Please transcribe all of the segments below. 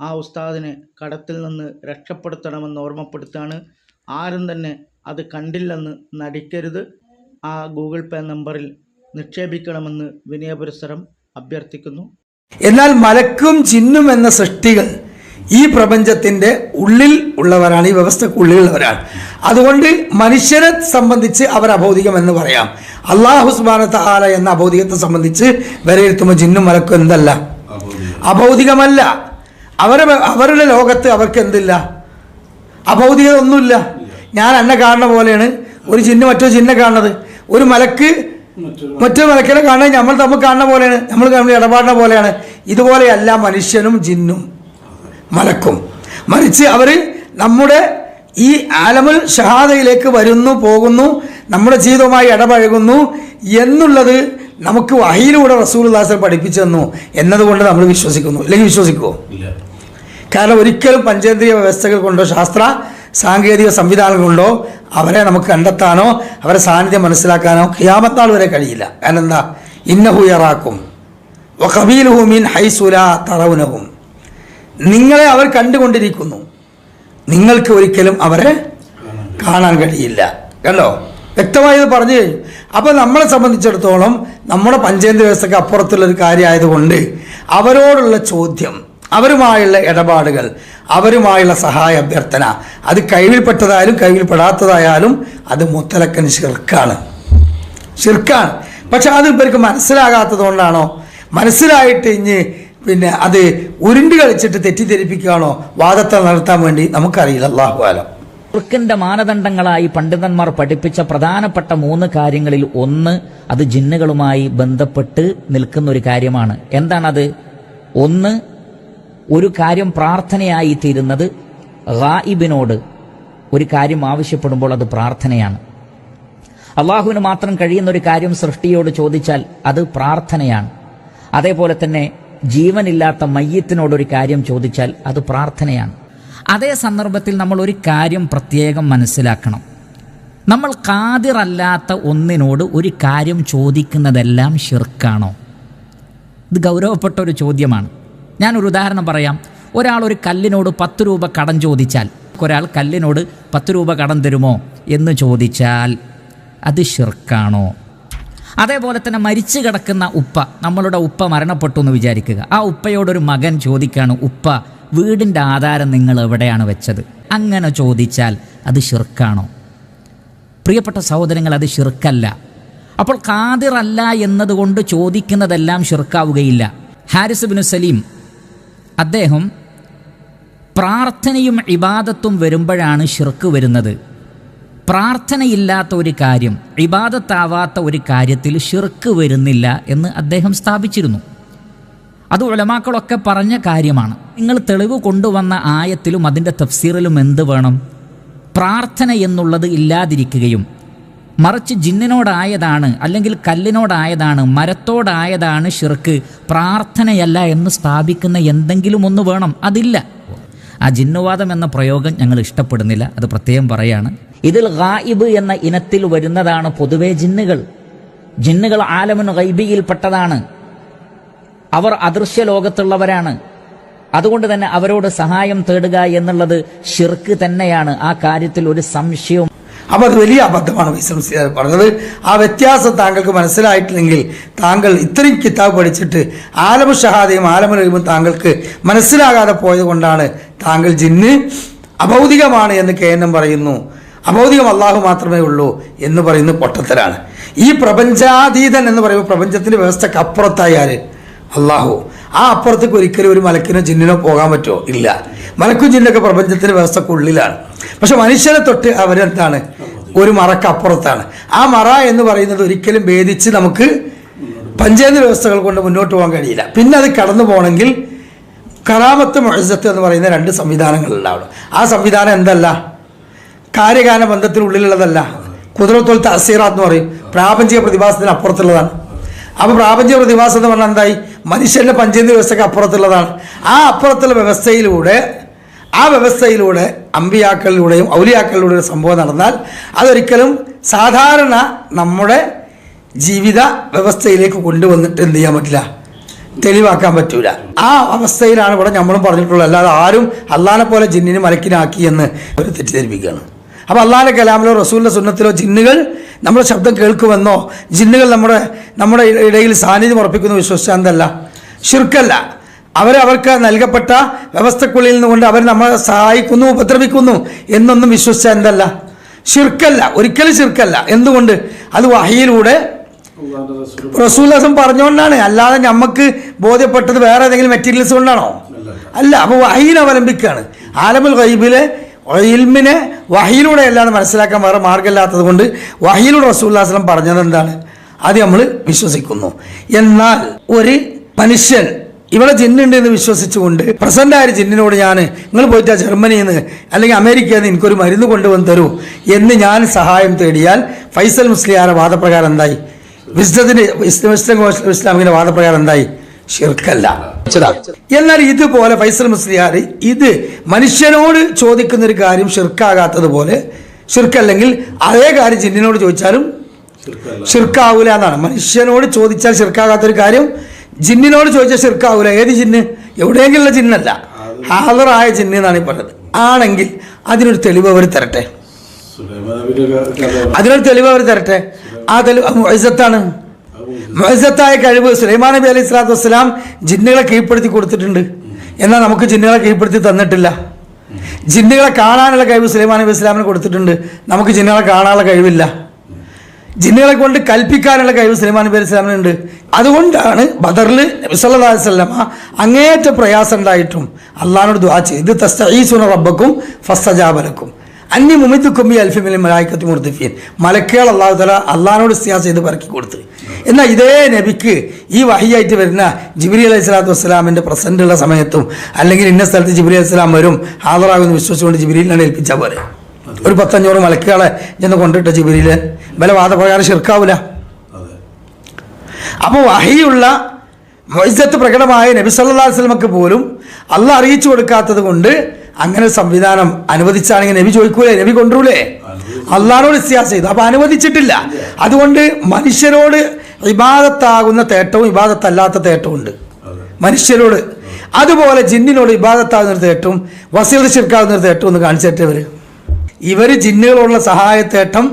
ആ ഉസ്താദിനെ കടത്തിൽ നിന്ന് രക്ഷപ്പെടുത്തണമെന്ന് ഓർമ്മപ്പെടുത്താണ് ആരും തന്നെ അത് കണ്ടില്ലെന്ന് നടിക്കരുത്. ആ ഗൂഗിൾ പേ നമ്പറിൽ നിക്ഷേപിക്കണമെന്ന് വിനയപുരസരം അഭ്യർത്ഥിക്കുന്നു. എന്നാൽ മലക്കും ചിന്നും എന്ന സൃഷ്ടികൾ ഈ പ്രപഞ്ചത്തിന്റെ ഉള്ളിൽ ഉള്ളവരാണ് ഈ വ്യവസ്ഥക്കുള്ളിലുള്ളവരാണ് അതുകൊണ്ട് മനുഷ്യരെ സംബന്ധിച്ച് അവർ അഭൗതികം എന്ന് പറയാം. അള്ളാഹു സുബാനത്ത് ആല എന്ന അഭൗതികത്തെ സംബന്ധിച്ച് വിലയിരുത്തുമ്പോൾ ജിന്നും മലക്കും എന്തല്ല? അഭൗതികമല്ല അവരെ അവരുടെ ലോകത്ത് അവർക്ക് എന്തില്ല അഭൗതികത ഒന്നുമില്ല ഞാൻ എന്നെ കാണുന്ന പോലെയാണ്. ഒരു ചിഹ്നം മറ്റൊരു ചിഹ്നം കാണുന്നത്. ഒരു മലക്ക് മറ്റൊരു മലക്കിനെ കാണുന്നത് നമ്മൾ തമ്മിൽ കാണുന്ന പോലെയാണ്. നമ്മൾ നമ്മൾ ഇടപാടുന്ന പോലെയാണ്. ഇതുപോലെയല്ല മനുഷ്യനും ജിന്നും മലക്കും. മറിച്ച് അവർ നമ്മുടെ ഈ ആലമുൽ ഷഹാദയിലേക്ക് വരുന്നു പോകുന്നു നമ്മുടെ ജീവിതവുമായി ഇടപഴകുന്നു എന്നുള്ളത് നമുക്ക് വഹയിലൂടെ റസൂൽ ദാസർ പഠിപ്പിച്ചു തന്നു എന്നതുകൊണ്ട് നമ്മൾ വിശ്വസിക്കുന്നു. അല്ലെങ്കിൽ വിശ്വസിക്കുമോ കാരണം ഒരിക്കലും പഞ്ചേന്ദ്രിയ വ്യവസ്ഥകൾ കൊണ്ടോ ശാസ്ത്ര സാങ്കേതിക സംവിധാനങ്ങൾ കൊണ്ടോ അവരെ നമുക്ക് കണ്ടെത്താനോ അവരെ സാന്നിധ്യം മനസ്സിലാക്കാനോ ക്യാമത്താൾ വരെ കഴിയില്ല. കാരണം എന്താ? ഇന്നഹു യറാക്കും. കബീലുഹു മീൻ ഹൈസുല തറവുനഹും. നിങ്ങളെ അവർ കണ്ടുകൊണ്ടിരിക്കുന്നു. നിങ്ങൾക്ക് ഒരിക്കലും അവരെ കാണാൻ കഴിയില്ല. കണ്ടോ? വ്യക്തമായി പറഞ്ഞു കഴിഞ്ഞു. അപ്പോൾ നമ്മളെ സംബന്ധിച്ചിടത്തോളം നമ്മുടെ പഞ്ചേന്ദ്ര വ്യവസ്ഥയ്ക്ക് അപ്പുറത്തുള്ളൊരു കാര്യമായതുകൊണ്ട് അവരോടുള്ള ചോദ്യം അവരുമായുള്ള ഇടപാടുകൾ അവരുമായുള്ള സഹായ അഭ്യർത്ഥന. അത് കഴിവിൽപ്പെട്ടതായാലും കഴിവിൽപ്പെടാത്തതായാലും അത് മുത്തലക്കൻ ഷിർക്കാണ് ഷിർക്കാണ് പക്ഷെ അത് ഇവർക്ക് മനസ്സിലാകാത്തത് കൊണ്ടാണോ? മനസ്സിലായിട്ട് ഇനി പിന്നെ അത് ഉരുണ്ട് കളിച്ചിട്ട് തെറ്റിദ്ധരിപ്പിക്കുകയാണോ? വാദത്തെ നടത്താൻ വേണ്ടി നമുക്കറിയില്ല. അള്ളാഹുബാലം ഷിർക്കിന്റെ മാനദണ്ഡങ്ങളായി പണ്ഡിതന്മാർ പഠിപ്പിച്ച പ്രധാനപ്പെട്ട മൂന്ന് കാര്യങ്ങളിൽ ഒന്ന് അത് ജിന്നുകളുമായി ബന്ധപ്പെട്ട് നിൽക്കുന്ന ഒരു കാര്യമാണ്. എന്താണത്? ഒന്ന് ഒരു കാര്യം പ്രാർത്ഥനയായി തീരുന്നത് ഗായിബിനോട് ഒരു കാര്യം ആവശ്യപ്പെടുമ്പോൾ അത് പ്രാർത്ഥനയാണ്. അള്ളാഹുവിന് മാത്രം കഴിയുന്ന ഒരു കാര്യം സൃഷ്ടിയോട് ചോദിച്ചാൽ അത് പ്രാർത്ഥനയാണ്. അതേപോലെ തന്നെ ജീവനില്ലാത്ത മയ്യത്തിനോടൊരു കാര്യം ചോദിച്ചാൽ അത് പ്രാർത്ഥനയാണ്. അതേ സന്ദർഭത്തിൽ നമ്മൾ ഒരു കാര്യം പ്രത്യേകം മനസ്സിലാക്കണം. നമ്മൾ കാതിറല്ലാത്ത ഒന്നിനോട് ഒരു കാര്യം ചോദിക്കുന്നതെല്ലാം ഷിർക്കാണോ ഇത് ഗൗരവപ്പെട്ട ഒരു ചോദ്യമാണ്. ഞാനൊരു ഉദാഹരണം പറയാം. ഒരാൾ ഒരു കല്ലിനോട് പത്ത് രൂപ കടം ചോദിച്ചാൽ ഒരാൾ കല്ലിനോട് പത്ത് രൂപ കടം തരുമോ എന്ന് ചോദിച്ചാൽ അത് ഷിർക്കാണോ അതേപോലെ തന്നെ മരിച്ചു കിടക്കുന്ന ഉപ്പ നമ്മളുടെ ഉപ്പ മരണപ്പെട്ടു എന്ന് വിചാരിക്കുക. ആ ഉപ്പയോടൊരു മകൻ ചോദിക്കുകയാണ് ഉപ്പ വീടിന്റെ ആധാരം നിങ്ങൾ എവിടെയാണ് വെച്ചത്? അങ്ങനെ ചോദിച്ചാൽ അത് ഷിർക്കാണോ പ്രിയപ്പെട്ട സഹോദരങ്ങൾ അത് ഷിർക്കല്ല അപ്പോൾ കാതിറല്ല എന്നതുകൊണ്ട് ചോദിക്കുന്നതെല്ലാം ഷിർക്കാവുകയില്ല ഹാരിസ് ബിനു സലീം അദ്ദേഹം പ്രാർത്ഥനയും ഇബാദത്തും വരുമ്പോഴാണ് ഷിർക്ക് വരുന്നത്. പ്രാർത്ഥനയില്ലാത്ത ഒരു കാര്യം ഇബാദത്താവാത്ത ഒരു കാര്യത്തിൽ ഷിർക്ക് വരുന്നില്ല എന്ന് അദ്ദേഹം സ്ഥാപിച്ചിരുന്നു. അത് ഉലമാക്കളൊക്കെ പറഞ്ഞ കാര്യമാണ്. നിങ്ങൾ തെളിവ് കൊണ്ടുവന്ന ആയത്തിലും അതിന്റെ തഫ്സീറിലും എന്ത് വേണം? പ്രാർത്ഥന എന്നുള്ളത് ഇല്ലാതിരിക്കുകയും മറിച്ച് ജിന്നിനോടായതാണ് അല്ലെങ്കിൽ കല്ലിനോടായതാണ് മരത്തോടായതാണ് ഷിർക്ക് പ്രാർത്ഥനയല്ല എന്ന് സ്ഥാപിക്കുന്ന എന്തെങ്കിലും ഒന്ന് വേണം. അതില്ല. ആ ജിന്നുവാദം എന്ന പ്രയോഗം ഞങ്ങൾ ഇഷ്ടപ്പെടുന്നില്ല. അത് പ്രത്യേകം പറയാണ്. ഇതിൽ ഗായിബ് എന്ന ഇനത്തിൽ വരുന്നതാണ് പൊതുവെ ജിന്നുകൾ. ജിന്നുകൾ ആലമുൻ ഗൈബിയിൽപ്പെട്ടതാണ് അവർ അദൃശ്യ ലോകത്തുള്ളവരാണ്. അതുകൊണ്ട് തന്നെ അവരോട് സഹായം തേടുക എന്നുള്ളത് ഷിർക്ക് തന്നെയാണ്. ആ കാര്യത്തിൽ ഒരു സംശയവും അപ്പോൾ അത് വലിയ അബദ്ധമാണ് വൈസം പറഞ്ഞത്. ആ വ്യത്യാസം താങ്കൾക്ക് മനസ്സിലായിട്ടില്ലെങ്കിൽ താങ്കൾ ഇത്രയും കിതാബ് പഠിച്ചിട്ട് ആലമ ഷഹാദയും റഹീമും താങ്കൾക്ക് മനസ്സിലാകാതെ പോയത് കൊണ്ടാണ് താങ്കൾ ജിന്ന് അഭൗതികമാണ് എന്ന് കേന്ദ്രം പറയുന്നു. അഭൗതികം അള്ളാഹു മാത്രമേ ഉള്ളൂ എന്ന് പറയുന്ന പൊട്ടത്തരാണ്. ഈ പ്രപഞ്ചാതീതൻ എന്ന് പറയുമ്പോൾ പ്രപഞ്ചത്തിന്റെ വ്യവസ്ഥക്ക് അപ്പുറത്തായാൽ അള്ളാഹു. ആ അപ്പുറത്തേക്ക് ഒരിക്കലും ഒരു മലക്കിനോ ജിന്നിനോ പോകാൻ പറ്റുമോ ഇല്ല. മലക്കും പ്രപഞ്ചത്തിന്റെ വ്യവസ്ഥക്കുള്ളിലാണ്. പക്ഷെ മനുഷ്യനെ തൊട്ട് അവരെന്താണ് ഒരു മറക്കപ്പുറത്താണ്. ആ മറ എന്ന് പറയുന്നത് ഒരിക്കലും ഭേദിച്ച് നമുക്ക് പഞ്ചായത്ത് വ്യവസ്ഥകൾ കൊണ്ട് മുന്നോട്ട് പോകാൻ കഴിയില്ല. പിന്നെ അത് കടന്നു പോകണമെങ്കിൽ കറാമത്ത് മഴസത്ത് എന്ന് പറയുന്ന രണ്ട് സംവിധാനങ്ങൾ ഉണ്ടാവണം. ആ സംവിധാനം എന്തല്ല? കാര്യകാല ബന്ധത്തിനുള്ളിലുള്ളതല്ല. കുതിരത്തോൽ തസീറ എന്ന് പറയും. പ്രാപഞ്ചിക പ്രതിഭാസത്തിന് അപ്പുറത്തുള്ളതാണ്. അപ്പോൾ പ്രാപഞ്ചിക പ്രതിഭാസം എന്ന് പറഞ്ഞാൽ എന്തായി? മനുഷ്യന്റെ പഞ്ചേന്ദ്ര വ്യവസ്ഥയ്ക്ക് അപ്പുറത്തുള്ളതാണ്. ആ അപ്പുറത്തുള്ള വ്യവസ്ഥയിലൂടെ ആ വ്യവസ്ഥയിലൂടെ അമ്പിയാക്കളിലൂടെയും ഔലിയാക്കളിലൂടെയും സംഭവം നടന്നാൽ അതൊരിക്കലും സാധാരണ നമ്മുടെ ജീവിത വ്യവസ്ഥയിലേക്ക് കൊണ്ടുവന്നിട്ട് എന്ത് ചെയ്യാൻ പറ്റില്ല? തെളിവാക്കാൻ പറ്റൂല. ആ അവസ്ഥയിലാണ് ഇവിടെ നമ്മളും പറഞ്ഞിട്ടുള്ളത്. അല്ലാതെ ആരും അള്ളാനെ പോലെ ജിന്നിന് മലക്കിനാക്കി എന്ന് അവർ തെറ്റിദ്ധരിപ്പിക്കുകയാണ്. അപ്പോൾ അള്ളാഹിന്റെ കലാമിലോ റസൂലിന്റെ സുന്നത്തിലോ ജിന്നുകൾ നമ്മുടെ ശബ്ദം കേൾക്കുമെന്നോ ജിന്നുകൾ നമ്മുടെ നമ്മുടെ ഇടയിൽ സാന്നിധ്യം ഉറപ്പിക്കുന്നു വിശ്വസിച്ചാൽ എന്തല്ല അവർക്ക് നൽകപ്പെട്ട വ്യവസ്ഥക്കുള്ളിൽ നിന്നുകൊണ്ട് അവർ നമ്മളെ സഹായിക്കുന്നു ഉപദ്രവിക്കുന്നു എന്നൊന്നും വിശ്വസിച്ച എന്തല്ല? ചുരുക്കല്ല ഒരിക്കലും ചുരുക്കല്ല എന്തുകൊണ്ട്? അത് വഹിയിലൂടെ റസൂലസം പറഞ്ഞുകൊണ്ടാണ്. അല്ലാതെ നമുക്ക് ബോധ്യപ്പെട്ടത് വേറെ ഏതെങ്കിലും മെറ്റീരിയൽസ് കൊണ്ടാണോ? അല്ല അപ്പോൾ വഹീൽ അവലംബിക്കുകയാണ്. ആലമുൽ ഗൈബിലെ ഇൽമിനെ വഹയിലൂടെ അല്ലാതെ മനസ്സിലാക്കാൻ വേറെ മാർഗമില്ലാത്തത് കൊണ്ട് വഹയിലൂടെ റസൂല്ലാസ്ലം പറഞ്ഞത് എന്താണ്? അത് നമ്മൾ വിശ്വസിക്കുന്നു. എന്നാൽ ഒരു മനുഷ്യൻ ഇവിടെ ജിന്നുണ്ട് എന്ന് വിശ്വസിച്ചുകൊണ്ട് പ്രസന്റ് ആയ ജിന്നിനോട് ഞാൻ നിങ്ങൾ പോയിട്ട് ജർമ്മനിയിൽ നിന്ന് അല്ലെങ്കിൽ അമേരിക്കയിൽ നിന്ന് എനിക്കൊരു മരുന്ന് കൊണ്ടുവന്ന് തരൂ എന്ന് ഞാൻ സഹായം തേടിയാൽ ഫൈസൽ മുസ്ലിയാരുടെ വാദപ്രകാരം എന്തായി? വിസ്ഡത്തിന് ഇസ്ലാമിന്റെ വാദപ്രകാരം എന്തായി? ഷിർക്കല്ല എന്നാൽ ഇതുപോലെ ഫൈസൽ മുസ്ലിയാർ ഇത് മനുഷ്യനോട് ചോദിക്കുന്ന ഒരു കാര്യം ഷിർക്കാകാത്തതുപോലെ ഷിർക്കല്ലെങ്കിൽ അതേ കാര്യം ജിന്നിനോട് ചോദിച്ചാലും ഷിർക്കാവൂല എന്നാണ്. മനുഷ്യനോട് ചോദിച്ചാൽ ഷിർക്കാകാത്തൊരു കാര്യം ജിന്നിനോട് ചോദിച്ചാൽ ശിർക്കാവൂല. ഏത് ജിന്ന്? എവിടെയെങ്കിലുള്ള ജിന്നല്ല. ഹാദറായ ജിന്ന് എന്നാണ് ഈ പറഞ്ഞത്. ആണെങ്കിൽ അതിനൊരു തെളിവ് അവർ തരട്ടെ. അതിനൊരു തെളിവ് അവർ തരട്ടെ. ആ തെളിവ് മുഅ്സത്താണ് മുഅ്സത്തായ കഴിവ് സുലൈമാൻ നബി അലൈഹി സ്വലാത്തു വസ്സലാം ജിന്നുകളെ കീഴ്പ്പെടുത്തി കൊടുത്തിട്ടുണ്ട്. എന്നാൽ നമുക്ക് ജിന്നുകളെ കീഴ്പ്പെടുത്തി തന്നിട്ടില്ല. ജിന്നുകളെ കാണാനുള്ള കഴിവ് സുലൈമാൻ നബി ഇസ്ലാമിന് കൊടുത്തിട്ടുണ്ട്. നമുക്ക് ജിന്നുകളെ കാണാനുള്ള കഴിവില്ല. ജിന്നുകളെ കൊണ്ട് കൽപ്പിക്കാനുള്ള കഴിവ് സുലൈമാൻ നബി അലൈഹി ഉണ്ട്. അതുകൊണ്ടാണ് ബദറിൽ നബിസല്ലാ വല്ലമ അങ്ങേറ്റ പ്രയാസം ഉണ്ടായിട്ടും അള്ളഹാനോട് ദുആ ചെയ്ത് തസ്തഈസുന റബ്ബക്കും ഫസ്തജാബലക്കും അന്യ മുമിത്തുക്കും കുമ്പി അൽഫിമിൽ മലായിക്കത്തി മുർദിഫീൻ. മലക്കുകൾ അള്ളാഹു തല അള്ളഹാനോട് ഇസ്തിയാസ് ചെയ്ത് പറക്കി കൊടുത്ത്. എന്നാൽ ഇതേ നബിക്ക് ഈ വഹിയായിട്ട് വരുന്ന ജിബിരി അലൈഹി സ്വലാത്തു വസ്സലാമിന്റെ പ്രസന്റുള്ള സമയത്തും അല്ലെങ്കിൽ ഇന്ന സ്ഥലത്ത് ജിബിരി അലൈഹി സ്വലാം വരും ഹാദറാകുമെന്ന് വിശ്വസിച്ചുകൊണ്ട് ജിബിരിയിലാണ് ഏൽപ്പിച്ചാൽ പോലെ ഒരു പത്തഞ്ഞൂറ് മലക്കുകളെ ചെന്ന് കൊണ്ടിട്ട് ജിബിരിയിൽ വില വാദപ്രകാരം ശിർക്കാവൂല. അപ്പോൾ വഹിയുള്ള മൊയ്സത്ത് പ്രകടമായ നബി സല്ലല്ലാഹു അലൈഹി വസല്ലമക്ക് പോലും അല്ല അറിയിച്ചു കൊടുക്കാത്തത് കൊണ്ട് അങ്ങനെ സംവിധാനം അനുവദിച്ചാണെങ്കിൽ നബി ചോദിക്കൂലേ? നബി കൊണ്ടുവരൂലേ അള്ളാഹിനോട് ഇസ്യാസ് ചെയ്തു. അപ്പോൾ അനുവദിച്ചിട്ടില്ല. അതുകൊണ്ട് മനുഷ്യരോട് ഇബാദത്താകുന്ന തേട്ടവും ഇബാദത്തല്ലാത്ത തേട്ടവും ഉണ്ട്. മനുഷ്യരോട്. അതുപോലെ ജിന്നിനോട് ഇബാദത്താകുന്ന ഒരു തേട്ടവും വസീൽ ശിർക്കാകുന്ന ഒരു തേട്ടവും ഒന്ന് കാണിച്ചിട്ട് ഇവർ ജിന്നുകളുള്ള സഹായത്തേട്ടം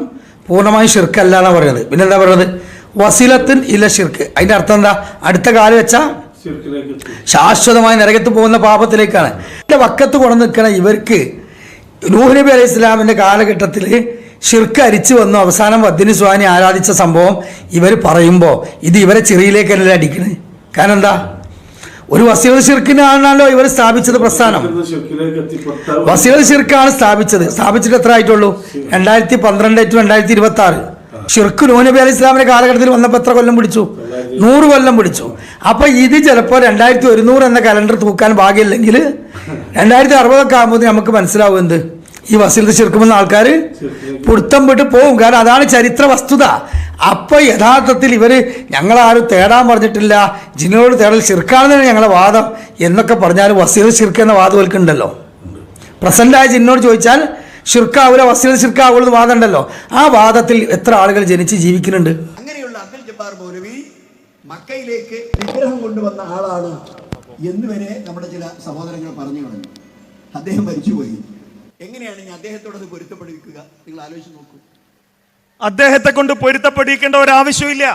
പൂർണമായും ഷിർക്കല്ല എന്നാണ് പറയുന്നത്. പിന്നെന്താ പറയുന്നത്? വസീലത്തിൻ ഇല്ല ഷിർക്ക് അതിന്റെ അർത്ഥം എന്താ? അടുത്ത കാലം വെച്ചാൽ ശാശ്വതമായ നരകത്ത് പോകുന്ന പാപത്തിലേക്കാണ്. എന്റെ വക്കത്ത് കൊണ്ടു നിൽക്കണ ഇവർക്ക് നൂഹ് നബി അലൈഹി ഇസ്ലാമിന്റെ കാലഘട്ടത്തിൽ ഷിർക്ക് അരിച്ചു വന്നു. അവസാനം വദ്ദിന് സ്വാനി ആരാധിച്ച സംഭവം ഇവർ പറയുമ്പോൾ ഇത് ഇവരെ ചെറിയിലേക്കല്ല അടിക്കുന്നത് കാരണം എന്താ? ഒരു വസീല ഷിർക്കിനാണല്ലോ ഇവർ സ്ഥാപിച്ചത് പ്രസ്ഥാനം. വസീല ഷിർക്കാണ് സ്ഥാപിച്ചത്. സ്ഥാപിച്ചിട്ട് എത്ര ആയിട്ടുള്ളൂ രണ്ടായിരത്തി പന്ത്രണ്ട് ടു രണ്ടായിരത്തി ഇരുപത്തി ആറ് ഷിർക്ക് നൂനബി അലി ഇസ്ലാമിന്റെ കാലഘട്ടത്തിൽ വന്നപ്പോൾ എത്ര കൊല്ലം പിടിച്ചു? നൂറ് കൊല്ലം പിടിച്ചു. അപ്പൊ ഇത് ചിലപ്പോൾ രണ്ടായിരത്തി ഒരുന്നൂറ് എന്ന കലണ്ടർ തൂക്കാൻ ഭാഗ്യമില്ലെങ്കിൽ രണ്ടായിരത്തി അറുപതൊക്കെ ആകുമ്പോൾ നമുക്ക് മനസ്സിലാവും എന്ത്? ഈ വസീലത്ത് ഷിർക്കുമെന്ന ആൾക്കാർ പുടുത്തം വിട്ട് പോകും കാരണം അതാണ് ചരിത്ര വസ്തുത. അപ്പൊ യഥാർത്ഥത്തിൽ ഇവർ ഞങ്ങളാരും തേടാൻ പറഞ്ഞിട്ടില്ല. ജിന്നോട് തേടൽ ചിർക്കാണെന്നാണ് ഞങ്ങളുടെ വാദം എന്നൊക്കെ പറഞ്ഞാൽ വസീർ ശിർക്ക് എന്ന വാദം പ്രസന്റായ ജിന്നോട് ചോദിച്ചാൽ ഷിർക്കാവൂല വസീൽ ഷിർക്കാവൂലെന്ന് വാദം ഉണ്ടല്ലോ ആ വാദത്തിൽ എത്ര ആളുകൾ ജനിച്ച് ജീവിക്കുന്നുണ്ട്? അങ്ങനെയുള്ള അബ്ദുൽ ജബ്ബാർ മൗലവി മക്കയിലേക്ക് വിഗ്രഹം കൊണ്ടുവന്ന ആളാണ് എന്ന് വരെ നമ്മുടെ ചില സഹോദരങ്ങൾ പറഞ്ഞു കളഞ്ഞു. അദ്ദേഹം മരിച്ചുപോയി. എങ്ങനെയാണ് ഞാൻ അദ്ദേഹത്തോട് അത് പൊരുത്തപ്പെടുവിക്കുക? നിങ്ങൾ ആലോചിച്ച് നോക്കൂ. അദ്ദേഹത്തെ കൊണ്ട് പൊരുത്തപ്പെടിക്കേണ്ട ഒരാവശ്യമില്ല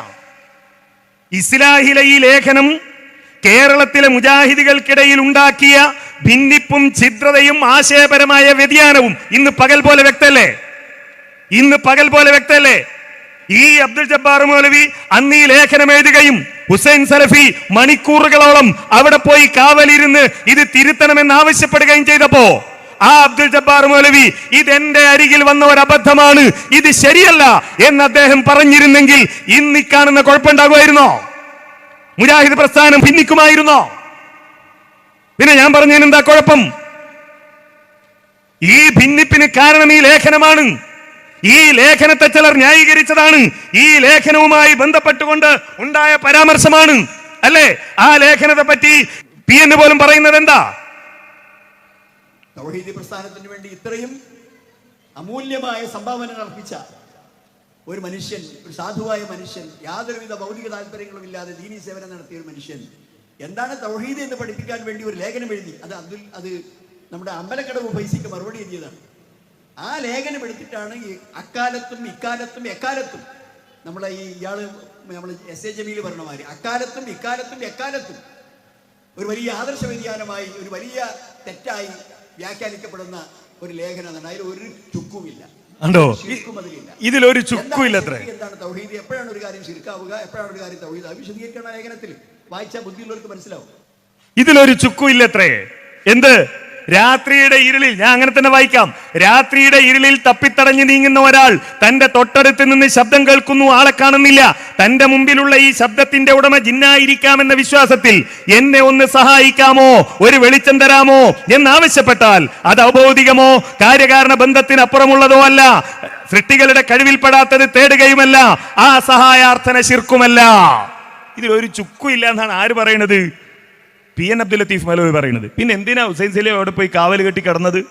ഇസ്ലാഹിലെ ഈ ലേഖനം കേരളത്തിലെ മുജാഹിദികൾക്കിടയിൽ ഉണ്ടാക്കിയ ഭിന്നിപ്പും ഛിദ്രതയും ആശയപരമായ വ്യതിയാനവും ഇന്ന് പകൽ പോലെ വ്യക്തല്ലേ ഇന്ന് പകൽ പോലെ വ്യക്തല്ലേ ഈ അബ്ദുൽ ജബ്ബാർ മൗലവി അന്ന് ഈ ലേഖനം എഴുതുകയും ഹുസൈൻ സലഫി മണിക്കൂറുകളോളം അവിടെ പോയി കാവലിരുന്ന് ഇത് തിരുത്തണമെന്ന് ആവശ്യപ്പെടുകയും ചെയ്തപ്പോ ആ അബ്ദുൽ ജബ്ബാർ മൗലവി ഇത് എന്റെ അരികിൽ വന്ന ഒരു അബദ്ധമാണ് ഇത് ശരിയല്ല എന്ന് അദ്ദേഹം പറഞ്ഞിരുന്നെങ്കിൽ ഇന്ന് കാണുന്ന കുഴപ്പമുണ്ടാകുമായിരുന്നോ? മുജാഹിദ് പ്രസ്ഥാനം ഭിന്നിക്കുമായിരുന്നോ? പിന്നെ ഞാൻ പറഞ്ഞതിന് എന്താ കുഴപ്പം? ഈ ഭിന്നിപ്പിന് കാരണം ഈ ലേഖനമാണ്. ഈ ലേഖനത്തെ ചിലർ ന്യായീകരിച്ചതാണ്. ഈ ലേഖനവുമായി ബന്ധപ്പെട്ടുകൊണ്ട് ഉണ്ടായ പരാമർശമാണ്. അല്ലേ? ആ ലേഖനത്തെ പറ്റി പി എന്ന് പോലും പറയുന്നത് എന്താ തൗഹീദി പ്രസ്ഥാനത്തിന് വേണ്ടി ഇത്രയും അമൂല്യമായ സംഭാവന അർപ്പിച്ച ഒരു മനുഷ്യൻ ഒരു സാധുവായ മനുഷ്യൻ യാതൊരുവിധ ഭൗതിക താല്പര്യങ്ങളും ഇല്ലാതെ ദീനി സേവനം നടത്തിയ ഒരു മനുഷ്യൻ. എന്താണ് തൗഹീദ് എന്ന് പഠിപ്പിക്കാൻ വേണ്ടി ഒരു ലേഖനം എഴുതി? അത് അബ്ദുൽ അത് നമ്മുടെ അമ്പലക്കടവ് പൈസയ്ക്ക് മറുപടി എഴുതിയതാണ്. ആ ലേഖനം എടുത്തിട്ടാണ് ഈ അക്കാലത്തും ഇക്കാലത്തും എക്കാലത്തും നമ്മളെ ഈ ഇയാൾ നമ്മൾ എസ് എ ജമീൽ പറഞ്ഞ അക്കാലത്തും ഇക്കാലത്തും എക്കാലത്തും ഒരു വലിയ ആദർശ വ്യതിയാനമായി ഒരു വലിയ തെറ്റായി വ്യാഖ്യാനിക്കപ്പെടുന്ന ഒരു ലേഖനമാണ് അതിൽ ഒരു ചുക്കുമില്ല. ഉണ്ടോ? ഇതിലൊരു ചുക്കുമില്ല അത്രേ? എന്താണ് തൗഹീദ്? എപ്പോഴാണ് ഒരു കാര്യം ശിർക്കാവുക? എപ്പോഴാണ് ഒരു കാര്യം തൗഹീദ്? അത് വിശദീകരിക്കുന്ന ലേഖനത്തിൽ വായിച്ചാൽ ബുദ്ധിയുള്ളവർക്ക് മനസ്സിലാവും. ഇതിലൊരു ചുക്കുമില്ലത്രേ എന്ത്? രാത്രിയുടെ ഇരുളിൽ ഞാൻ അങ്ങനെ തന്നെ വായിക്കാം. രാത്രിയുടെ ഇരുളിൽ തപ്പിത്തടഞ്ഞു നീങ്ങുന്ന ഒരാൾ തന്റെ തൊട്ടടുത്ത് നിന്ന് ശബ്ദം കേൾക്കുന്നു ആളെ കാണുന്നില്ല. തന്റെ മുമ്പിലുള്ള ഈ ശബ്ദത്തിന്റെ ഉടമ ജിന്നായിരിക്കാമെന്ന വിശ്വാസത്തിൽ എന്നെ ഒന്ന് സഹായിക്കാമോ? ഒരു വെളിച്ചം തരാമോ? എന്നാവശ്യപ്പെട്ടാൽ അത് ഔഭൗതികമോ കാര്യകാരണ ബന്ധത്തിനപ്പുറമുള്ളതോ അല്ല. സൃഷ്ടികളുടെ കഴിവിൽപ്പെടാത്തത് തേടുകയുമല്ല. ആ സഹായാർത്ഥന ശിർക്കുമല്ല. ഇതിൽ ഇതിലൊരു ചുക്കുമില്ല എന്നാണ് ആര് പറയണത്? പി എൻ അബ്ദുൽ ലത്തീഫ് മലവി പറയുന്നത്. പിന്നെ എന്തിനാ ഹുസൈൻ സലീം അവിടെ പോയി കാവൽ കെട്ടി കിടന്നത്?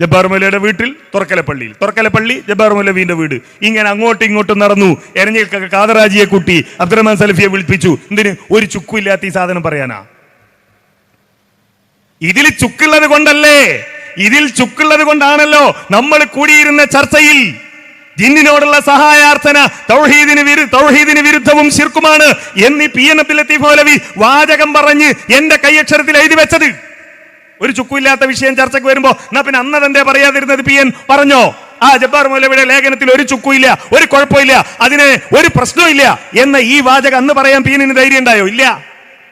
ജബ്ബാർ മൗലയുടെ വീട്ടിൽ തുറക്കലപ്പള്ളിയിൽ. തുറക്കലപ്പള്ളി ജബ്ബാർ മൗലവിന്റെ വീട്. ഇങ്ങനെ അങ്ങോട്ടും ഇങ്ങോട്ടും നടന്നു. എരഞ്ഞിൽക്കൊക്കെ കാതറാജിയെ കൂട്ടി അബ്ദുറഹ്മാൻ സലഫിയെ വിളിപ്പിച്ചു. എന്തിന്? ഒരു ചുക്കുമില്ലാത്ത ഈ സാധനം പറയാനാ. ഇതിൽ ചുക്കുള്ളത് കൊണ്ടല്ലേ? ഇതിൽ ചുക്കുള്ളത് കൊണ്ടാണല്ലോ നമ്മൾ കൂടിയിരുന്ന ചർച്ചയിൽ ജിന്നിനോടുള്ള സഹായാർത്ഥന തൗഹീദിന് തൗഹീദിന് വിരുദ്ധവും ശിർക്കുമാണ് എന്ന് പി എൻ അബ്ദുൽ ലത്തീഫ് വാചകം പറഞ്ഞ് എന്റെ കൈയക്ഷരത്തിൽ എഴുതി വെച്ചത്. ഒരു ചുക്കുമില്ലാത്ത വിഷയം ചർച്ചയ്ക്ക് വരുമ്പോ എന്നാ പിന്നെ അന്നതെന്തേ പറയാതിരുന്നത് പി എൻ? പറഞ്ഞോ? ആ ജബ്ബാർ മൗലവിയുടെ ലേഖനത്തിൽ ഒരു ചുക്കുമില്ല ഒരു കുഴപ്പമില്ല അതിന് ഒരു പ്രശ്നമില്ല എന്ന ഈ വാചകം അന്ന് പറയാൻ പി എന്നിന് ധൈര്യം ഉണ്ടായോ? ഇല്ല.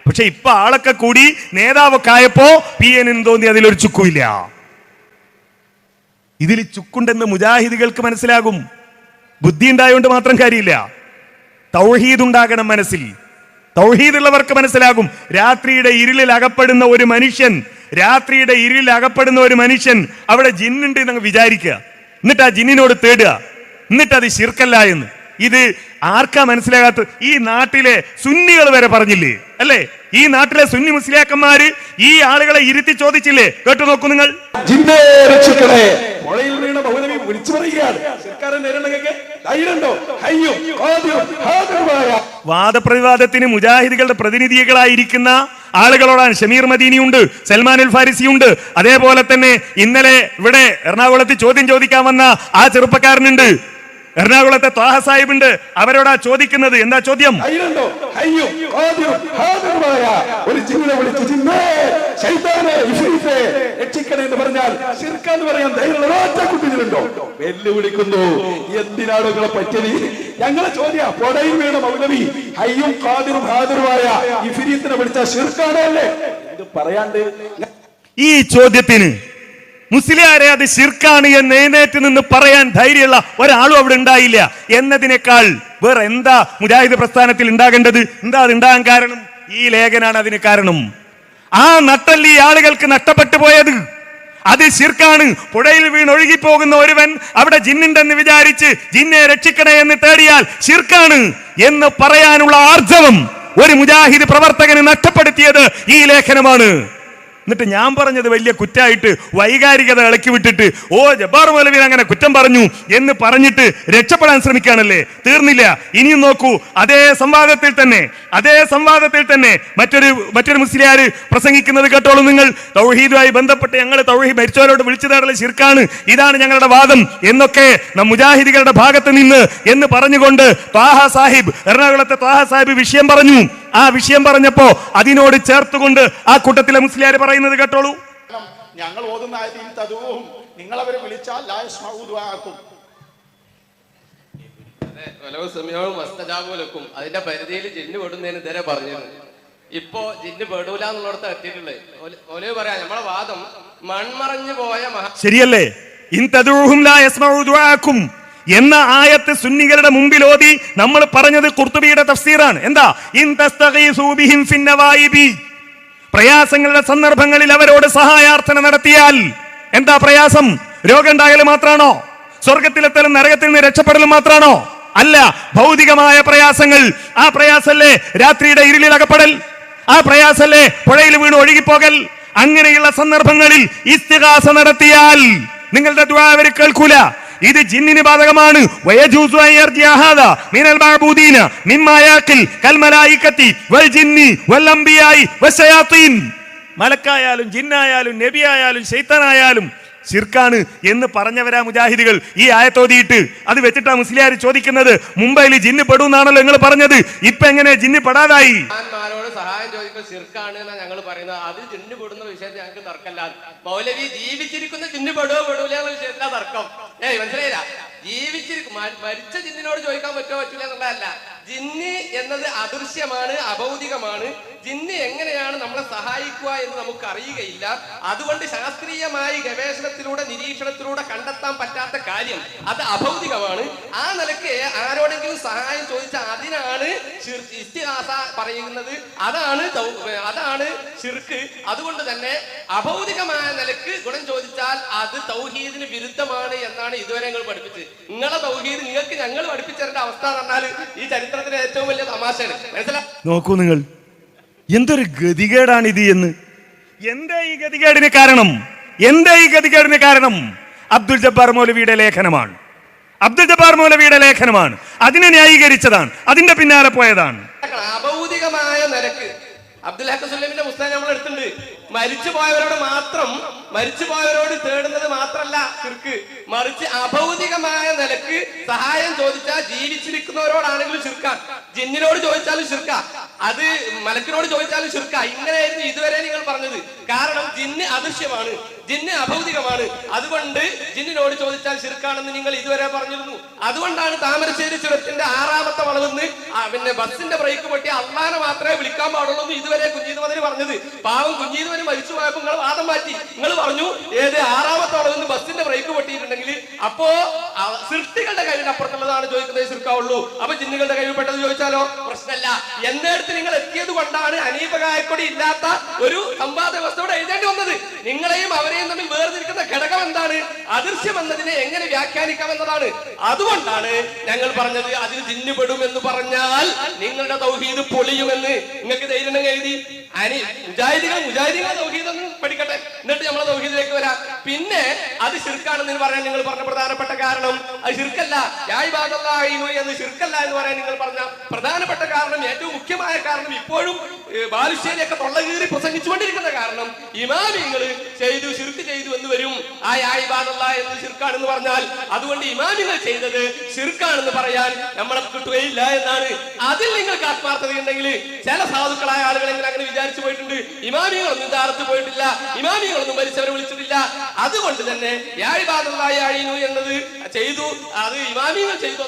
പക്ഷെ ഇപ്പൊ ആളൊക്കെ കൂടി നേതാവൊക്കെ ആയപ്പോ പി എന്നിന് തോന്നി അതിലൊരു ചുക്കുമില്ല. ഇതിൽ ചുക്കുണ്ടെന്ന് മുജാഹിദികൾക്ക് മനസ്സിലാകും. ബുദ്ധി ഉണ്ടായതുകൊണ്ട് മാത്രം കാര്യമില്ല. തൗഹീദ് ഉണ്ടാകണം മനസ്സിൽ. തൗഹീദ് ഉള്ളവർക്ക് മനസ്സിലാകും. രാത്രിയുടെ ഇരുളിൽ അകപ്പെടുന്ന ഒരു മനുഷ്യൻ രാത്രിയുടെ ഇരുളിൽ അകപ്പെടുന്ന ഒരു മനുഷ്യൻ അവിടെ ജിന്നുണ്ട് എന്നങ്ങ് വിചാരിക്കുക. എന്നിട്ട് ആ ജിന്നിനോട് തേടുക. എന്നിട്ട് അത് ശിർക്കല്ല എന്ന്. ഇത് ആർക്കാ മനസ്സിലാകാത്ത ഈ നാട്ടിലെ സുന്നികൾ വരെ പറഞ്ഞില്ലേ? അല്ലേ? ഈ നാട്ടിലെ സുന്നി മുസ്ലിയാക്കന്മാര് ഈ ആളുകളെ ഇരുത്തി ചോദിച്ചില്ലേ? കേട്ടു നോക്കൂ നിങ്ങൾ. ജിന്നേ രക്ഷിക്കണേ. പുഴയിൽ വീണ ബഹുദവി വിളിച്ചു പറയുകയാണ്. സർക്കാർ വാദപ്രതിവാദത്തിന് മുജാഹിദുകളുടെ പ്രതിനിധികളായിരിക്കുന്ന ആളുകളോടാണ് ഷമീർ മദീനി ഉണ്ട് സൽമാൻ അൽ ഫാരിസിയുണ്ട്. അതേപോലെ തന്നെ ഇന്നലെ ഇവിടെ എറണാകുളത്ത് ചോദ്യം ചോദിക്കാൻ വന്ന ആ ചെറുപ്പക്കാരനുണ്ട്. എറണാകുളത്തെ ത്വാഹ സാഹിബുണ്ട് അവരോടാ ചോദിക്കുന്നത്. എന്താ ചോദ്യം? ഒരു വിളിച്ച് ശൈതാനെ രക്ഷിക്കണേ എന്ന് പറഞ്ഞാൽ ശിർക്കാന്ന് പറയാൻ ധൈര്യമുള്ള ഒറ്റ കുട്ടികളുണ്ടോ? വെല്ലുവിളിക്കുന്നു. എന്തിനാണ് നിങ്ങളെ പറ്റിയത്? ഞങ്ങളെ ചോദ്യ പൊടയിൽ വീണ മൗലവി ഹയ്യും ഖാദിറും ഹാജറുമായ ഇഫിരീത്തിനെ വിളിച്ച ശിർക്കാണോ അല്ലേ? ഇത് പറയാണ്ട് ഈ ചോദ്യത്തിന് മുസ്ലിയാരെ അത് ശിർക്കാണ് എന്ന് എഴുന്നേറ്റ് നിന്ന് പറയാൻ ധൈര്യമുള്ള ഒരാളും അവിടെ ഉണ്ടായില്ല. എന്നതിനേക്കാൾ വേറെ എന്താ മുജാഹിദ് പ്രസ്ഥാനത്തിൽ ഉണ്ടാകേണ്ടത്? എന്താ അത് ഉണ്ടാകാൻ കാരണം? ഈ ലേഖനാണ് അതിന് കാരണം. ആ നട്ടല്ലി ആളുകൾക്ക് നഷ്ടപ്പെട്ടു പോയത്. അത് ശിർക്കാണ്. പുഴയിൽ വീണ് ഒഴുകിപ്പോകുന്ന ഒരുവൻ അവിടെ ജിന്നുണ്ടെന്ന് വിചാരിച്ച് ജിന്നെ രക്ഷിക്കണേ എന്ന് തേടിയാൽ ശിർക്കാണ് എന്ന് പറയാനുള്ള ആർജവം ഒരു മുജാഹിദ് പ്രവർത്തകന് നഷ്ടപ്പെടുത്തിയത് ഈ ലേഖനമാണ്. എന്നിട്ട് ഞാൻ പറഞ്ഞത് വലിയ കുറ്റായിട്ട് വൈകാരികത ഇളക്കി വിട്ടിട്ട് ഓ ജബ്ബാർ മൗലവി അങ്ങനെ കുറ്റം പറഞ്ഞു എന്ന് പറഞ്ഞിട്ട് രക്ഷപ്പെടാൻ ശ്രമിക്കുകയാണല്ലേ? തീർന്നില്ല. ഇനിയും നോക്കൂ. അതേ സംവാദത്തിൽ തന്നെ അതേ സംവാദത്തിൽ തന്നെ മറ്റൊരു മറ്റൊരു മുസ്ലിയാർ പ്രസംഗിക്കുന്നത് കേട്ടോളൂ നിങ്ങൾ. തൗഹീദുമായി ബന്ധപ്പെട്ട് ഞങ്ങൾ തൗഹീദ് മരിച്ചവരോട് വിളിച്ചു തേടൽ ശിർക്കാണ്. ഇതാണ് ഞങ്ങളുടെ വാദം. എന്നൊക്കെ മുജാഹിദികളുടെ ഭാഗത്ത് നിന്ന് എന്ന് പറഞ്ഞുകൊണ്ട് താഹ സാഹിബ് എറണാകുളത്തെ താഹ സാഹിബ് വിഷയം പറഞ്ഞു. ആ വിഷയം പറഞ്ഞപ്പോ അതിനോട് ചേർത്തുകൊണ്ട് ആ കൂട്ടത്തിലെ മുസ്ലിയാർ പറയുന്നത് കേട്ടോളൂ. ഞങ്ങൾ ഓതുന്ന നിങ്ങൾ അവരെ വിളിച്ചാൽ അതിന്റെ പരിധിയിൽ ജിന്ന് പെടുന്നതിന് ഇതുവരെ പറഞ്ഞിരുന്നു. ഇപ്പോ ജിന്ന് പെടൂല എന്നുള്ളടത്ത് എത്തിയിട്ടുള്ളത് ഒലേ പറയാ നമ്മളെ വാദം മൺമറഞ്ഞു പോയ മഹാ ശരിയല്ലേ? ഇൻ തദൂഹും ലാ യസ്മഉ ദുആക്കും. എന്ന ആയത്ത് സുന്നികളുടെ മുമ്പിൽ ഓതി നമ്മൾ പറഞ്ഞത് കുർത്തുബിയുടെ തഫ്സീറാണ്. എന്താ? ഇൻ പ്രയാസങ്ങളുടെ സന്ദർഭങ്ങളിൽ അവരോട് സഹായാർത്ഥന നടത്തിയാൽ എന്താ പ്രയാസം? രോഗം ഉണ്ടായാലും മാത്രാണോ സ്വർഗത്തിലെത്തലും നരകത്തിൽ നിന്ന് രക്ഷപ്പെടലും മാത്രാണോ അല്ല ഭൗതികമായ പ്രയാസങ്ങൾ. ആ പ്രയാസല്ലേ രാത്രിയുടെ ഇരുളിൽ അകപ്പെടൽ ആ പ്രയാസല്ലേ പുഴയിൽ വീണ് ഒഴുകിപ്പോകൽ? അങ്ങനെയുള്ള സന്ദർഭങ്ങളിൽ ഇസ്തിഹാസ നടത്തിയാൽ നിങ്ങളുടെ ദുആ അവർ കേൾക്കൂല. ഇത് ജിന്നിന് ബാധകമാണ്. മലക്കായാലും ജിന്നായാലും നബിയായാലും ശൈത്താനായാലും ശിർക്കാണ് എന്ന് പറഞ്ഞവരാ മുജാഹിദികൾ ഈ ആയത്തോതിയിട്ട്. അത് വെച്ചിട്ടാ മുസ്ലിയാർ ചോദിക്കുന്നത് മുംബൈയിൽ ജിന്ന് പെടുന്നാണല്ലോ നിങ്ങൾ പറഞ്ഞത്. ഇപ്പൊ എങ്ങനെ ജിന്ന് പെടാതായി? സഹായം എന്നാണ് ഞങ്ങൾ പറയുന്നത്. അതിൽ പെടുന്ന വിഷയത്തിൽ ഞങ്ങൾക്ക് തർക്കമല്ല. മൗലവി ജീവിച്ചിരിക്കുന്ന ജിന്ന് പെടുവോ പെടൂല എന്ന വിഷയത്തിലാ തർക്കം. ഏയ് മനസ്സിലായില്ല? ജീവിച്ചിരിക്കും മരിച്ച ജിന്നിനോട് ചോദിക്കാൻ പറ്റുമോ പറ്റൂല എന്നുള്ളതല്ല. ജിന്ന് എന്നത് അദൃശ്യമാണ് അഭൗതികമാണ്. ജിന്ന് എങ്ങനെയാണ് നമ്മളെ സഹായിക്കുക എന്ന് നമുക്ക് അറിയുകയില്ല അതുകൊണ്ട് ശാസ്ത്രീയമായി ഗവേഷണത്തിലൂടെ നിരീക്ഷണത്തിലൂടെ കണ്ടെത്താൻ പറ്റാത്ത കാര്യം. അത് അഭൗതികമാണ്. ആ നിലയ്ക്ക് ആരോടെങ്കിലും സഹായം ചോദിച്ചാൽ അതിനാണ് ഇസ്തിഹാസ പറയുന്നത്. അതാണ് അതാണ് ഷിർക്ക് അതുകൊണ്ട് തന്നെ അഭൗതികമായ നിലയ്ക്ക് ഗുണം ചോദിച്ചാൽ അത് തൗഹീദിന് വിരുദ്ധമാണ് എന്നാണ് ഇതുവരെ ഞങ്ങൾ പഠിപ്പിച്ചത്. നിങ്ങളെ തൗഹീദ് നിങ്ങൾക്ക് ഞങ്ങൾ പഠിപ്പിച്ചതിന്റെ അവസ്ഥ എന്ന് പറഞ്ഞാൽ ഈ ചരിത്രത്തിലെ ഏറ്റവും വലിയ തമാശയാണ്. മനസ്സിലാ? നോക്കൂ നിങ്ങൾ. എന്തൊരു ഗതികേടാണ് ഇത് എന്ന്. എന്താ ഈ ഗതികേടിന് കാരണം? എന്താ ഈ ഗതികേടിന് കാരണം? അബ്ദുൽ ജബ്ബാർ മൗലവിയുടെ ലേഖനമാണ്. അബ്ദുൽ ജബ്ബാർ മൗലവിയുടെ ലേഖനമാണ്. അതിനെ ന്യായീകരിച്ചതാണ്. അതിന്റെ പിന്നാലെ പോയതാണ്. അഭൗതികമായ നിരക്ക്. അബ്ദുൽ ഹക്ക് സുല്ലമിന്റെ പുസ്തകം നമ്മൾ എടുത്തിട്ടുണ്ട് മരിച്ചു പോയവരോട് മാത്രം മരിച്ചു പോയവരോട് തേടുന്നത് മാത്രല്ല ശിർക്ക്. മറിച്ച് അഭൗതികമായ നിലയ്ക്ക് സഹായം ചോദിച്ചാൽ ജീവിച്ചിരിക്കുന്നവരോടാണെങ്കിലും ശിർക്ക. ജിന്നിനോട് ചോദിച്ചാലും ശിർക്ക. അത് മലക്കിനോട് ചോദിച്ചാലും ശിർക്ക. ഇങ്ങനെയായിരുന്നു ഇതുവരെ നിങ്ങൾ പറഞ്ഞത്. കാരണം ജിന്ന് അദൃശ്യമാണ്. ജിന്ന് അഭൗതികമാണ്. അതുകൊണ്ട് ജിന്നിനോട് ചോദിച്ചാൽ ശിർക്കാണെന്ന് നിങ്ങൾ ഇതുവരെ പറഞ്ഞിരുന്നു. അതുകൊണ്ടാണ് താമരശ്ശേരി ചുരത്തിന്റെ ആറാമത്തെ വളവെന്ന് പിന്നെ ബസിന്റെ ബ്രേക്ക് പൊട്ടി അള്ളാനെ മാത്രമേ വിളിക്കാൻ പാടുള്ളൂ എന്ന് ഇതുവരെ കുഞ്ഞീതുമതിന് പറഞ്ഞത്. പാവം കുഞ്ഞീതുമതി മരിച്ചു പോയപ്പോൾ നിങ്ങൾ വാദം മാറ്റി. നിങ്ങൾ പറഞ്ഞു ഏത് ആറാമത്തെ വളവെന്ന് ബസിന്റെ ബ്രേക്ക് പൊട്ടിയിട്ടുണ്ടെങ്കിൽ അപ്പോ സൃഷ്ടികളുടെ കഴിവിന് അപ്പുറത്തുള്ളതാണ് ചോദിക്കുന്നത് ശിർക്കാവുള്ളൂ. അപ്പൊ ജിന്നുകളുടെ കഴിവിൽപ്പെട്ടത് ചോദിച്ചാലോ? പ്രശ്നമല്ല. എന്നിടത്ത് നിങ്ങൾ എത്തിയത് കൊണ്ടാണ് അനീപകായക്കൊടി ഇല്ലാത്ത ഒരു സംവാദ വ്യവസ്ഥയോടെ എഴുതേണ്ടി വന്നത്. നിങ്ങളെയും അവരെയും തമ്മിൽ വേർതിരിക്കുന്ന ഘടകം എന്താണ്? അദൃശ്യം എന്നതിനെ എങ്ങനെ വ്യാഖ്യാനിക്കാം എന്നതാണ്. അതുകൊണ്ടാണ് ഞങ്ങൾ പറഞ്ഞത് അതിൽ ജിന്നുപെടും എന്ന് പറഞ്ഞാൽ നിങ്ങളുടെ തൗഹീദ് പൊളിയുമെന്ന്. നിങ്ങൾക്ക് ധൈര്യം എഴുതി. അനി മുജാഹിദികൾ മുജാഹിദികളെ തൗഹീദ് പഠിക്കട്ടെ. എന്നിട്ട് നമ്മളെ തൗഹീദിലേക്ക് വരാം. പിന്നെ അത് ശിർക്കാണെന്ന് പറയാൻ നിങ്ങൾ പറഞ്ഞ പ്രധാനപ്പെട്ട കാരണം. അത് ശിർക്കല്ല. എന്ന് ശിർക്കല്ല എന്ന് പറയാൻ നിങ്ങൾ പറഞ്ഞ പ്രധാനപ്പെട്ട കാരണം ഏറ്റവും മുഖ്യമായ കാരണം ഇപ്പോഴും ബാലുശ്ശേരിയൊക്കെ തൊള്ളകീറി പ്രസംഗിച്ചുകൊണ്ടിരിക്കുന്ന കാരണം ഇമാമിങ്ങൾ ചെയ്തു ആ എന്ന് പറഞ്ഞാൽ അതുകൊണ്ട് ഇമാമികൾ ചെയ്തത് ശിർക്കാണെന്ന് പറയാൻ നമ്മളെ കിട്ടുകയില്ല എന്നാണ്. അതിൽ നിങ്ങൾക്ക് ആത്മാർത്ഥതയുണ്ടെങ്കിൽ ചില സാധുക്കളായ ആളുകൾ എങ്ങനെ അങ്ങനെ വിചാരിച്ചു പോയിട്ടുണ്ട്? ഇമാമികളൊന്നും താറത്ത് പോയിട്ടില്ല. ഇമാമികളൊന്നും മരിച്ചവരെ വിളിച്ചിട്ടില്ല. അതുകൊണ്ട് തന്നെ യാഴിബാധുന്നു എന്നത് ചെയ്തു അത് ഇമാമികൾ ചെയ്തു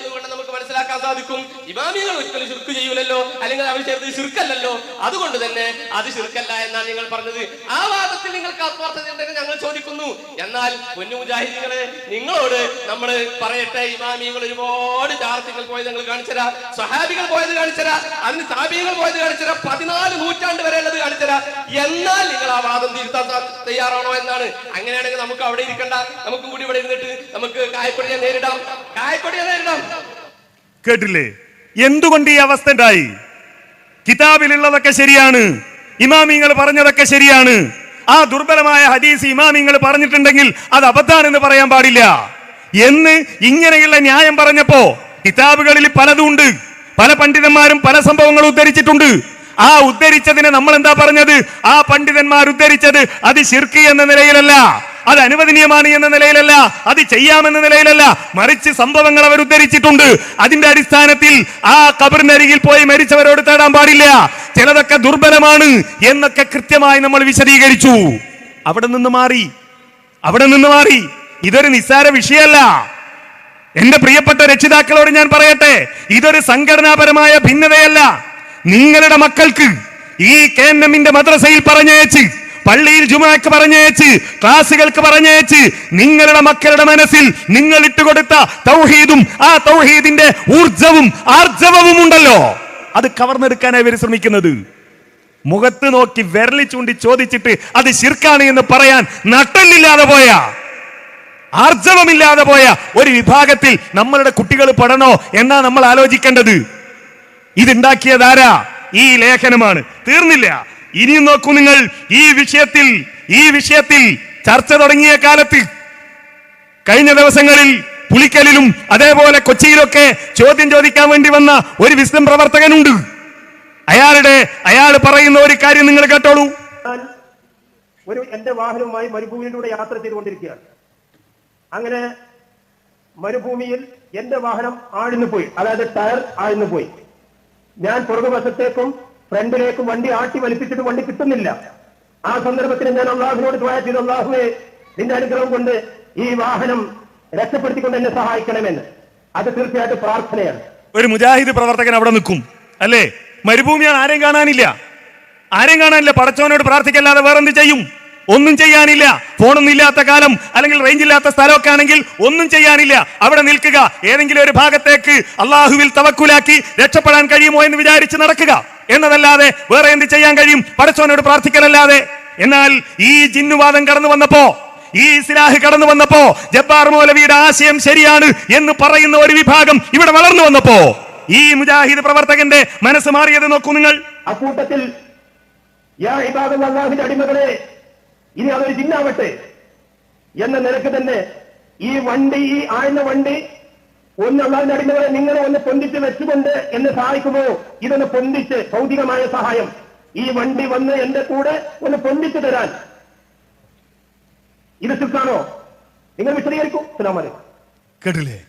നമുക്ക് മനസ്സിലാക്കാൻ സാധിക്കും. ഇമാമികൾ ഒരിക്കലും ശുർക്ക് ചെയ്യൂലല്ലോ അല്ലെങ്കിൽ അവർ ചേർത്ത് ശുർക്കല്ലല്ലോ. അതുകൊണ്ട് തന്നെ അത് ശുർക്കല്ല എന്നാണ് നിങ്ങൾ പറഞ്ഞത്. ആ വാദത്തിൽ നിങ്ങൾക്ക് ആത്മാർത്ഥത ഉണ്ടെങ്കിൽ ഞങ്ങൾ ചോദിക്കുന്നു. എന്നാൽ പൊന്നു മുജാഹിദികളെ നിങ്ങളോട് നമ്മൾ പറയട്ടെ ഇമാമികൾ ഒരുപാട് ചാർത്തികൾ പോയത് നിങ്ങൾ കാണിച്ചരാ സ്വഹാബികൾ പോയത് കാണിച്ചരാ അതിന് താബികൾ പോയത് കാണിച്ചരാ പതിനാല് നൂറ്റാണ്ട് വരെ ഉള്ളത് കാണിച്ചരാ എന്നാൽ നിങ്ങൾ ആ വാദം തിരുത്താൻ തയ്യാറാണോ എന്നാണ്. അങ്ങനെയാണെങ്കിൽ നമുക്ക് അവിടെ ഇരിക്കണ്ട. നമുക്ക് കൂടി ഇവിടെ ഇരുന്നിട്ട് നമുക്ക് കായക്കൊടിയെ നേരിടാം. കായക്കൊടിയെ നേരിടാം. കേട്ടില്ലേ? എന്തുകൊണ്ട് ഈ അവസ്ഥ ഉണ്ടായി? കിതാബിലുള്ളതൊക്കെ ശരിയാണ്. ഇമാമിങ്ങൾ പറഞ്ഞതൊക്കെ ശരിയാണ്. ആ ദുർബലമായ ഹദീസ് ഇമാമിങ്ങൾ പറഞ്ഞിട്ടുണ്ടെങ്കിൽ അത് അബദ്ധാണെന്ന് പറയാൻ പാടില്ല. എന്ന് ഇങ്ങനെയുള്ള ന്യായം പറഞ്ഞപ്പോ കിതാബുകളിൽ പലതുണ്ട് പല പണ്ഡിതന്മാരും പല സംഭവങ്ങളും ഉദ്ധരിച്ചിട്ടുണ്ട്. ആ ഉദ്ധരിച്ചതിനെ നമ്മൾ എന്താ പറഞ്ഞത്? ആ പണ്ഡിതന്മാർ ഉദ്ധരിച്ചത് അത് ശിർക്ക് എന്ന നിലയിലല്ല. അത് അനുവദനീയമാണ് എന്ന നിലയിലല്ല അത് ചെയ്യാമെന്ന നിലയിലല്ല. മറിച്ച് സംഭവങ്ങൾ അവർ ഉദ്ധരിച്ചിട്ടുണ്ട്. അതിന്റെ അടിസ്ഥാനത്തിൽ ആ കബറിനരികിൽ പോയി മരിച്ചവരോട് തേടാൻ പാടില്ല. ചിലതൊക്കെ ദുർബലമാണ് എന്നൊക്കെ കൃത്യമായി നമ്മൾ വിശദീകരിച്ചു. അവിടെ നിന്ന് മാറി. അവിടെ നിന്ന് മാറി. ഇതൊരു നിസ്സാര വിഷയമല്ല. എന്റെ പ്രിയപ്പെട്ട രക്ഷിതാക്കളോട് ഞാൻ പറയട്ടെ ഇതൊരു സംഘടനാപരമായ ഭിന്നതയല്ല. നിങ്ങളുടെ മക്കൾക്ക് ഈ കെ എൻ എമ്മിന്റെ മദ്രസയിൽ പറഞ്ഞയച്ച് പള്ളിയിൽ ജുമാക്ക് പറഞ്ഞേച്ച് ക്ലാസുകൾക്ക് പറഞ്ഞേച്ച് നിങ്ങളുടെ മക്കളുടെ മനസ്സിൽ നിങ്ങൾ ഇട്ടുകൊടുത്ത തൗഹീദും ആ തൗഹീദിന്റെ ഊർജവും ആർജവവും ഉണ്ടല്ലോ. അത് കവർന്നെടുക്കാനായി ഇവർ ശ്രമിക്കുന്നത്. മുഖത്ത് നോക്കി വിരലി ചൂണ്ടി ചോദിച്ചിട്ട് അത് ശിർക്കാണ് എന്ന് പറയാൻ നട്ടല്ലില്ലാതെ പോയ. ആർജവമില്ലാതെ പോയ. ഒരു വിഭാഗത്തിൽ നമ്മളുടെ കുട്ടികൾ പെടണോ എന്നാ നമ്മൾ ആലോചിക്കേണ്ടത്. ഇതുണ്ടാക്കിയതാരാ ഈ ലേഖനമാണ്. തീർന്നില്ല. ഇനിയും നോക്കൂ നിങ്ങൾ ഈ വിഷയത്തിൽ ഈ വിഷയത്തിൽ ചർച്ച തുടങ്ങിയ കാലത്ത് കഴിഞ്ഞ ദിവസങ്ങളിൽ പുളിക്കലിലും അതേപോലെ കൊച്ചിയിലൊക്കെ ചോദ്യം ചോദിക്കാൻ വേണ്ടി വന്ന ഒരു വിസ്ഡം പ്രവർത്തകനുണ്ട്. അയാളുടെ അയാൾ പറയുന്ന ഒരു കാര്യം നിങ്ങൾ കേട്ടോളൂ. ഒരു എന്റെ വാഹനവുമായി മരുഭൂമിയിലൂടെ യാത്ര ചെയ്തുകൊണ്ടിരിക്കുകയാണ്. അങ്ങനെ മരുഭൂമിയിൽ എന്റെ വാഹനം ആഴ്ന്നു പോയി. അതായത് ടയർ ആഴ്ന്നു പോയി. ഞാൻ പുറകുവശത്തേക്കും ഫ്രണ്ടിലേക്കും വണ്ടി ആട്ടി വലിപ്പിച്ചിട്ട് വണ്ടി കിട്ടുന്നില്ല. ആ സന്ദർഭത്തിൽ ഞാൻ അള്ളാഹുവിനോട് ദ്വാര ചെയ്തു. അള്ളാഹുവെ നിന്റെ അനുഗ്രഹം കൊണ്ട് ഈ വാഹനം രക്ഷപ്പെടുത്തിക്കൊണ്ട് എന്നെ സഹായിക്കണമെന്ന്. അത് തീർച്ചയായിട്ടും പ്രാർത്ഥനയാണ്. ഒരു മുജാഹിദ് പ്രവർത്തകൻ അവിടെ നിൽക്കും. അല്ലേ? മരുഭൂമിയാണ് ആരെയും കാണാനില്ല. ആരെയും കാണാനില്ല. പടച്ചവനോട് പ്രാർത്ഥിക്കല്ലാതെ വേറെന്ത് ചെയ്യും? ഒന്നും ചെയ്യാനില്ല. ഫോണൊന്നും ഇല്ലാത്ത കാലം അല്ലെങ്കിൽ റേഞ്ച് ഇല്ലാത്ത സ്ഥലമൊക്കെ ആണെങ്കിൽ ഒന്നും ചെയ്യാനില്ല. അവിടെ നിൽക്കുക. ഏതെങ്കിലും ഒരു ഭാഗത്തേക്ക് അള്ളാഹുവിൽ തവക്കുലാക്കി രക്ഷപ്പെടാൻ കഴിയുമോ എന്ന് വിചാരിച്ച് നടക്കുക. എന്നതല്ലാതെ വേറെ എന്ത് ചെയ്യാൻ കഴിയും? പടച്ചവനോട് പ്രാർത്ഥിക്കലല്ലാതെ. എന്നാൽ ഈ ജിന്നുവാദം കടന്നു വന്നപ്പോ ഈ ഇസ്ലാഹ് കടന്നു വന്നപ്പോ ജബ്ബാർ മൗലവിയുടെ ആശയം ശരിയാണ് എന്ന് പറയുന്ന ഒരു വിഭാഗം ഇവിടെ വളർന്നു വന്നപ്പോ ഈ മുജാഹിദ് പ്രവർത്തകന്റെ മനസ്സ് മാറിയത് നോക്കൂ നിങ്ങൾ. അക്കൂട്ടത്തിൽ അടിമകളെ ഇനി അതൊരു ജിന്നാവട്ടെ എന്ന നിലയ്ക്ക് തന്നെ ഈ വണ്ടി ഈ ആഴ്ന്ന വണ്ടി ഒന്ന് അള്ളാഹിന്റെ അടിമകളെ നിങ്ങളെ ഒന്ന് പൊന്തിച്ച് വെച്ചുകൊണ്ട് എന്നെ സഹായിക്കുമോ? ഇതൊന്ന് പൊന്തിച്ച് ഭൗതികമായ സഹായം. ഈ വണ്ടി വന്ന് എന്റെ കൂടെ ഒന്ന് പൊന്തിച്ചു തരാൻ. ഇത് സിർക്കാണോ നിങ്ങൾ വിശദീകരിക്കൂ. അസ്സലാമലൈക്കും കേട്ടില്ലേ?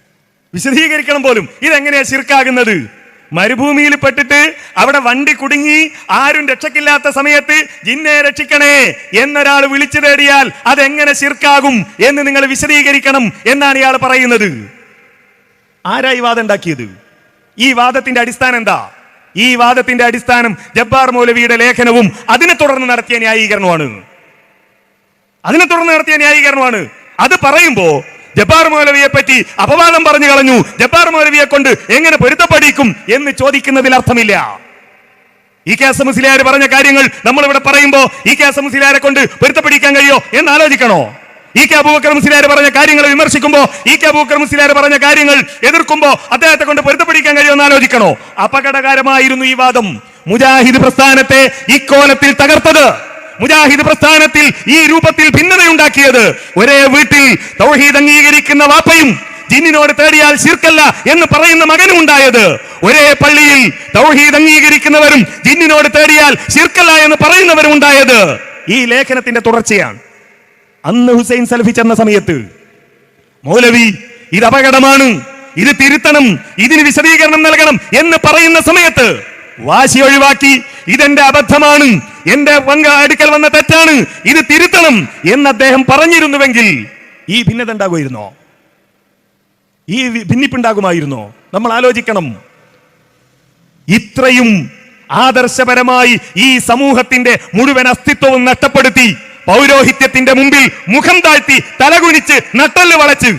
വിശദീകരിക്കണം പോലും. ഇതെങ്ങനെയാ ശിർക്കാകുന്നത്? മരുഭൂമിയിൽ പെട്ടിട്ട് അവിടെ വണ്ടി കുടുങ്ങി ആരും രക്ഷക്കില്ലാത്ത സമയത്ത് ജിന്നെ രക്ഷിക്കണേ എന്നൊരാൾ വിളിച്ചു തേടിയാൽ അതെങ്ങനെ ശിർക്കാകും എന്ന് നിങ്ങൾ വിശദീകരിക്കണം എന്നാണ് ഇയാൾ പറയുന്നത്. ആരാ ഈ വാദം ഉണ്ടാക്കിയത്? ഈ വാദത്തിന്റെ അടിസ്ഥാനം എന്താ? ഈ വാദത്തിന്റെ അടിസ്ഥാനം ജബ്ബാർ മൗലവിയുടെ ലേഖനവും അതിനെ തുടർന്ന് നടത്തിയ ന്യായീകരണമാണ് അതിനെ തുടർന്ന് നടത്തിയ ന്യായീകരണമാണ് അത് പറയുമ്പോ ജബ്ബാർ മൗലവിയെ പറ്റി അപവാദം പറഞ്ഞു കളഞ്ഞു. ജബ്ബാർ മൗലവിയെ കൊണ്ട് എങ്ങനെ പൊരുത്തപ്പെടിക്കും എന്ന് ചോദിക്കുന്നതിൽ അർത്ഥമില്ല. ഈ കെ എസ് മുസ്ലിയാർ പറഞ്ഞ കാര്യങ്ങൾ നമ്മൾ ഇവിടെ പറയുമ്പോ ഈ കെ എസ് മുസ്ലിയാരെ കൊണ്ട് പൊരുത്തപ്പെടിക്കാൻ കഴിയോ എന്ന് ആലോചിക്കണോ? ഈ കെ അബൂബക്കർ മുസ്ലിയാർ പറഞ്ഞ കാര്യങ്ങൾ വിമർശിക്കുമ്പോൾ ഈ കെ അബൂബക്കർ മുസ്ലിയാർ പറഞ്ഞ കാര്യങ്ങൾ എതിർക്കുമ്പോൾ അദ്ദേഹത്തെ കൊണ്ട് പൊരുത്തപ്പെടിക്കാൻ കഴിയുമെന്ന് ആലോചിക്കണോ? അപകടകരമായിരുന്നു ഈ വാദം. മുജാഹിദ് പ്രസ്ഥാനത്തെ ഇക്കോലത്തിൽ തകർത്തത്. മുജാഹിദ് പ്രസ്ഥാനത്തിൽ ഈ രൂപത്തിൽ ഭിന്നതയുണ്ടാക്കിയത്. ഒരേ വീട്ടിൽ തൗഹീദ് അംഗീകരിക്കുന്ന വാപ്പയും ജിന്നിനോട് തേടിയാൽ ശിർക്കല്ല എന്ന് പറയുന്ന മകനും ഉണ്ടായത്. ഒരേ പള്ളിയിൽ തൗഹീദ് അംഗീകരിക്കുന്നവരും ജിന്നിനോട് തേടിയാൽ ശിർക്കല്ല എന്ന് പറയുന്നവരും ഉണ്ടായത്. ഈ ലേഖനത്തിന്റെ തുടർച്ചയാണ്. അന്ന് ഹുസൈൻ സലഫി ചെന്ന സമയത്ത് മൗലവി ഇത് അപകടമാണ്. ഇത് തിരുത്തണം. ഇതിന് വിശദീകരണം നൽകണം എന്ന് പറയുന്ന സമയത്ത് വാശി ഒഴിവാക്കി ഇതെന്റെ അബദ്ധമാണ്. എന്റെ പങ്ക അടുക്കൽ വന്ന തെറ്റാണ്. ഇത് തിരുത്തണം. എന്ന് അദ്ദേഹം പറഞ്ഞിരുന്നുവെങ്കിൽ ഈ ഭിന്നത ഉണ്ടാകുമായിരുന്നോ? ഈ ഭിന്നിപ്പുണ്ടാകുമായിരുന്നോ? നമ്മൾ ആലോചിക്കണം. ഇത്രയും ആദർശപരമായി ഈ സമൂഹത്തിന്റെ മുഴുവൻ അസ്തിത്വവും നഷ്ടപ്പെടുത്തി പൗരോഹിത്യത്തിന്റെ മുമ്പിൽ മുഖം താഴ്ത്തി തലകുനിച്ച് നട്ടൽ വളച്ച്.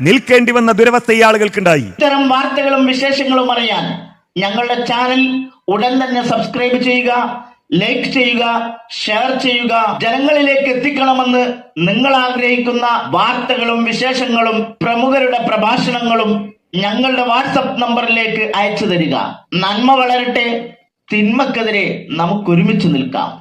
നിൽക്കേണ്ടി വന്ന ദുരവസ്ഥ ഈ ആളുകൾക്കുണ്ടായി. ഇത്തരം വാർത്തകളും വിശേഷങ്ങളും അറിയാൻ ഞങ്ങളുടെ ചാനൽ ഉടൻ തന്നെ സബ്സ്ക്രൈബ് ചെയ്യുക ലൈക്ക് ചെയ്യുക ഷെയർ ചെയ്യുക. ജനങ്ങളിലേക്ക് എത്തിക്കണമെന്ന് നിങ്ങൾ ആഗ്രഹിക്കുന്ന വാർത്തകളും വിശേഷങ്ങളും പ്രമുഖരുടെ പ്രഭാഷണങ്ങളും ഞങ്ങളുടെ വാട്സപ്പ് നമ്പറിലേക്ക് അയച്ചു തരിക. നന്മ വളരട്ടെ തിന്മക്കെതിരെ നമുക്ക് ഒരുമിച്ച് നിൽക്കാം.